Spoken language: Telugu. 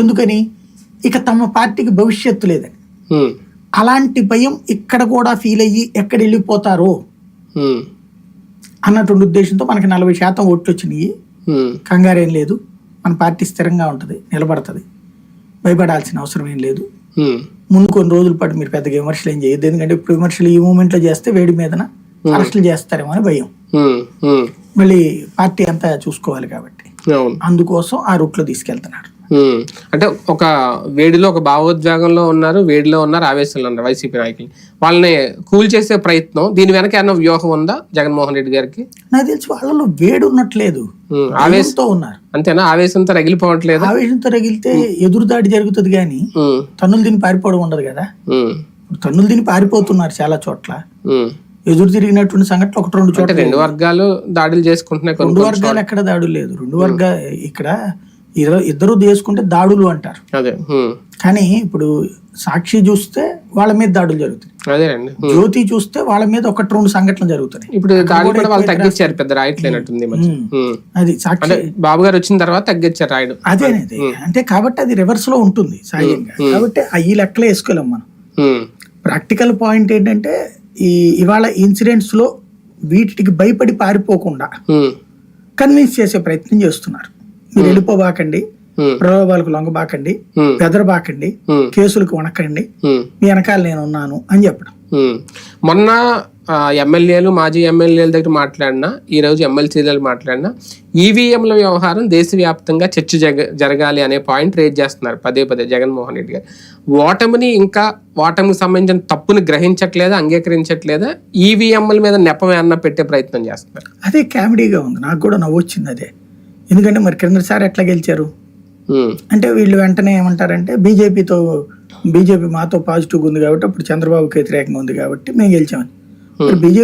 ఎందుకని? ఇక తమ పార్టీకి భవిష్యత్తు లేదని. అలాంటి భయం ఇక్కడ కూడా ఫీల్ అయ్యి ఎక్కడ వెళ్ళిపోతారో అన్నటువంటి ఉద్దేశంతో మనకి నలభై శాతం ఓట్లు వచ్చినాయి. కంగారేం లేదు. మన పార్టీ స్థిరంగా ఉంటుంది నిలబడుతుంది. భయపడాల్సిన అవసరం ఏం లేదు. ముందు కొన్ని రోజుల పాటు మీరు పెద్దగా విమర్శలు ఏం చేయొద్దు. ఎందుకంటే ఇప్పుడు విమర్శలు ఈ మూమెంట్లో చేస్తే వేడి మీదన అరెస్టులు చేస్తారేమో అని భయం. మళ్ళీ పార్టీ అంతా చూసుకోవాలి కాబట్టి. అందుకోసం ఆ రూట్లో తీసుకెళ్తున్నారు. అంటే ఒక వేడిలో ఒక భావోద్వేగంలో ఉన్నారు వేడిలో ఉన్నారు ఆవేశంలో ఉన్నారు వైసీపీ నాయకులు. వాళ్ళని కూల్ చేసే ప్రయత్నం దీని వెనక ఏమన్నా వ్యూహం ఉందా జగన్మోహన్ రెడ్డి గారికి? నాకు తెలిసి వాళ్ళలో వేడి ఉన్నట్లేదు. ఉమ్, ఆవేశం భయంతో ఉన్నారు. అంతేనా? ఆవేశంతో రగిలిపోవట్లేదా? ఆవేశంతో రగిలితే ఎదురుదాడి జరుగుతుంది కానీ తన్నులు తిని పారిపోవడం ఉండదు కదా. తన్నులు తిని పారిపోతున్నారు చాలా చోట్ల. ఎదురు తిరిగినటువంటి సంఘటనలు ఒకటి రెండు చోట్ల రెండు వర్గాలు దాడులు చేసుకుంటున్నాయి రెండు వర్గాలు ఎక్కడ దాడులు లేదు. రెండు వర్గా ఇక్కడ ఇద్దరు చేసుకుంటే దాడులు అంటారు. అదే కానీ ఇప్పుడు సాక్షి చూస్తే వాళ్ళ మీద దాడులు జరుగుతాయి. అదేనండి. జ్యోతి చూస్తే వాళ్ళ మీద ఒకటి రెండు సంఘటనలు జరుగుతాయి. ఇప్పుడు వాళ్ళు తగ్గించారు పెద్ద రాయట్లేనట్టుంది. అది సాక్షి అంటే బాబు గారు వచ్చిన తర్వాత తగ్గించారు రాయడం. అదేనేది అంటే కాబట్టి అది రివర్స్లో ఉంటుంది సహజంగా కాబట్టి ఈ లెక్కలే వేసుకోలేం మనం. ప్రాక్టికల్ పాయింట్ ఏంటంటే ఈ ఇవాళ ఇన్సిడెంట్స్లో వీటికి భయపడి పారిపోకుండా కన్విన్స్ చేసే ప్రయత్నం చేస్తున్నారు. మీరు వెళ్ళిపోబాకండి ప్రలోభాలకు లొంగబాకండి బెదరబాకండి కేసులకు వణకండి మీ వెనకాల నేను ఉన్నాను అని చెప్పడం. మొన్న ఎమ్మెల్యేలు మాజీ ఎమ్మెల్యేల దగ్గర మాట్లాడినా ఈ రోజు ఎమ్మెల్సీలు మాట్లాడినా ఈవీఎంల వ్యవహారం దేశవ్యాప్తంగా చర్చ జగ జరగాలి అనే పాయింట్ రేజ్ చేస్తున్నారు పదే పదే జగన్మోహన్ రెడ్డి గారు. ఓటమిని ఇంకా ఓటమికి సంబంధించిన తప్పుని గ్రహించట్లేదా అంగీకరించట్లేదా ఈవీఎంల మీద నెపం ఏమన్నా పెట్టే ప్రయత్నం చేస్తున్నారు? అదే కామెడీగా ఉంది. నాకు కూడా నవ్వు వచ్చింది అదే. ఎందుకంటే మరి క్రిందసారి ఎట్లా గెలిచారు? అంటే వీళ్ళు వెంటనే ఏమంటారంటే బీజేపీతో బీజేపీ మాతో పాజిటివ్గా ఉంది కాబట్టి అప్పుడు చంద్రబాబుకి వ్యతిరేకంగా ఉంది కాబట్టి మేము గెలిచామని. బీజేపీ